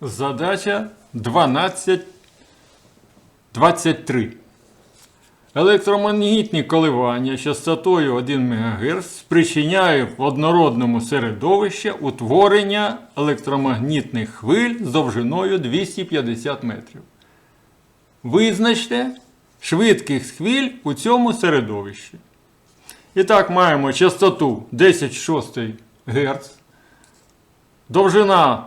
Задача 12.23. Електромагнітні коливання частотою 1 МГц спричиняють в однородному середовищі утворення електромагнітних хвиль з довжиною 250 метрів. Визначте швидкість хвиль у цьому середовищі. І так, маємо частоту 10,6 Гц, довжина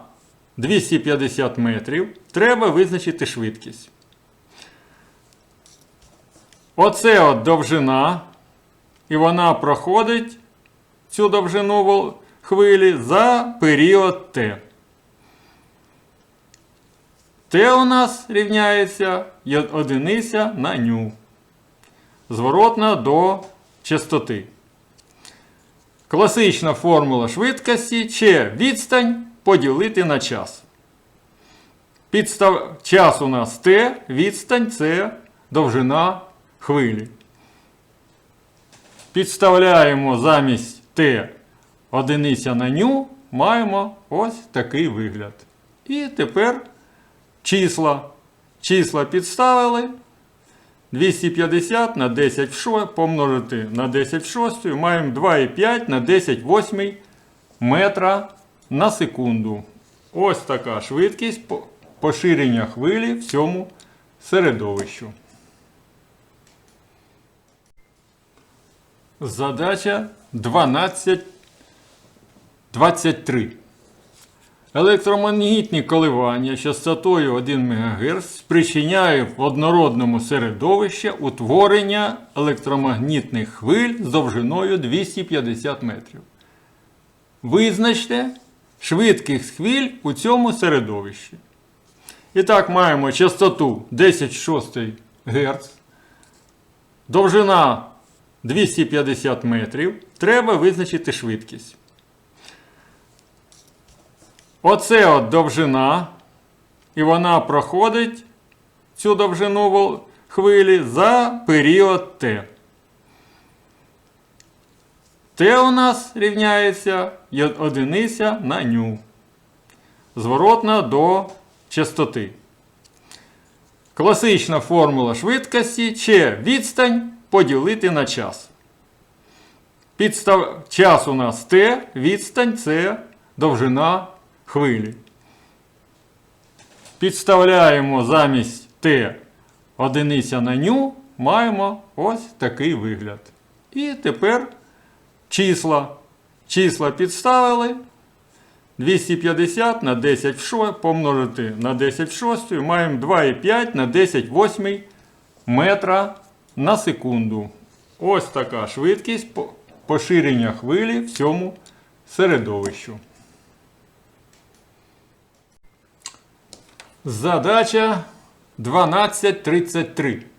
250 метрів. Треба визначити швидкість. Оце от довжина. І вона проходить цю довжину хвилі за період Т. Т у нас рівняється одиниця на ню. Зворотна до частоти. Класична формула швидкості чи відстань поділити на час. Підстав... Час у нас Т, відстань це довжина хвилі. Підставляємо замість Т одиниця на ню, маємо ось такий вигляд. І тепер числа. Числа підставили. 250 на 10 в 6 помножити на 10 в 6 маємо 2,5 на 10 в 8 метра на секунду. Ось така швидкість поширення хвилі в цьому середовищу. Задача 12.23. Електромагнітні коливання частотою 1 МГц спричиняють в однородному середовищі утворення електромагнітних хвиль з довжиною 250 метрів. Визначте швидкість хвиль у цьому середовищі. І так, маємо частоту 10,6 Гц, довжина 250 метрів. Треба визначити швидкість. Оце от довжина. І вона проходить цю довжину хвилі за період Т. Т у нас рівняється одиниця на ню. Зворотна до частоти. Класична формула швидкості чи відстань поділити на час. Підстав... Час у нас Т, відстань це довжина хвилі. Підставляємо замість Т одиниця на ню, маємо ось такий вигляд. І тепер числа. Числа підставили. 250 на 10 в 6 помножити на 10 в 6 маємо 2,5 на 10 в 8 метра на секунду. Ось така швидкість поширення хвилі в цьому середовищу. Задача 1233.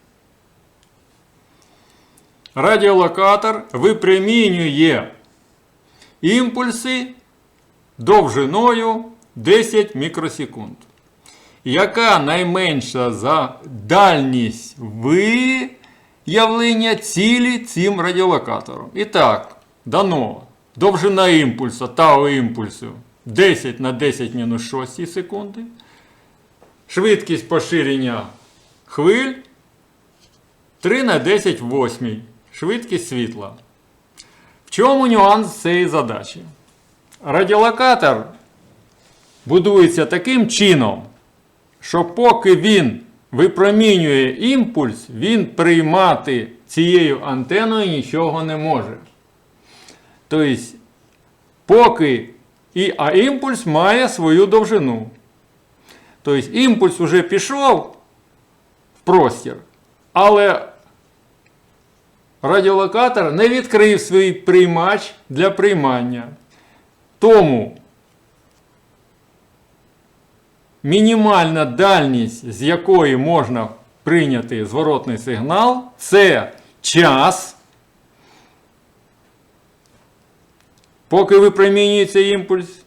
Радіолокатор випромінює імпульси довжиною 10 мікросекунд. Яка найменша за дальність виявлення цілі цим радіолокатором? І так, дано довжина імпульсу, тау імпульсу 10 на 10 мінус 6 секунди. Швидкість поширення хвиль 3 на 10 в 8. Швидкість світла. В чому нюанс цієї задачі? Радіолокатор будується таким чином, що поки він випромінює імпульс, він приймати цією антеною нічого не може. Тобто, поки і, а імпульс має свою довжину. Тобто імпульс вже пішов в простір, але радіолокатор не відкрив свій приймач для приймання. Тому мінімальна дальність, з якої можна прийняти зворотний сигнал, це час. Поки випромінюється імпульс,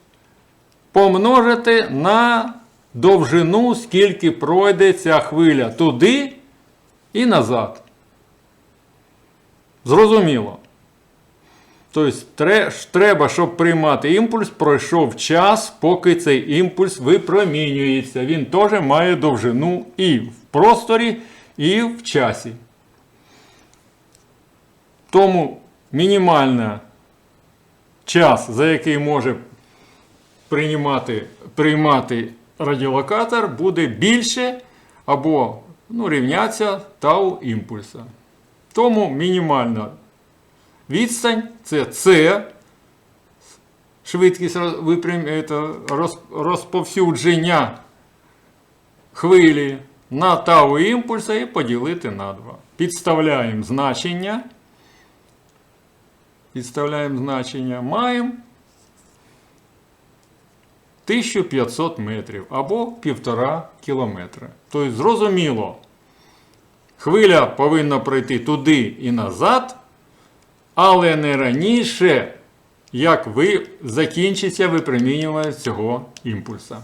помножити на довжину, скільки пройде ця хвиля туди і назад. Зрозуміло. Тобто треба, щоб приймати імпульс, пройшов час, поки цей імпульс випромінюється. Він теж має довжину і в просторі, і в часі. Тому мінімальна час, за який може приймати, приймати радіолокатор, буде більше або ну, рівняться тау імпульса. Тому мінімальна відстань це С, швидкість розповсюдження хвилі на тау імпульса і поділити на 2. Підставляємо значення. Підставляємо значення. Маємо 1500 метрів або 1,5 кілометра. Тобто, зрозуміло, хвиля повинна пройти туди і назад, але не раніше, як ви закінчиться випромінювання цього імпульса.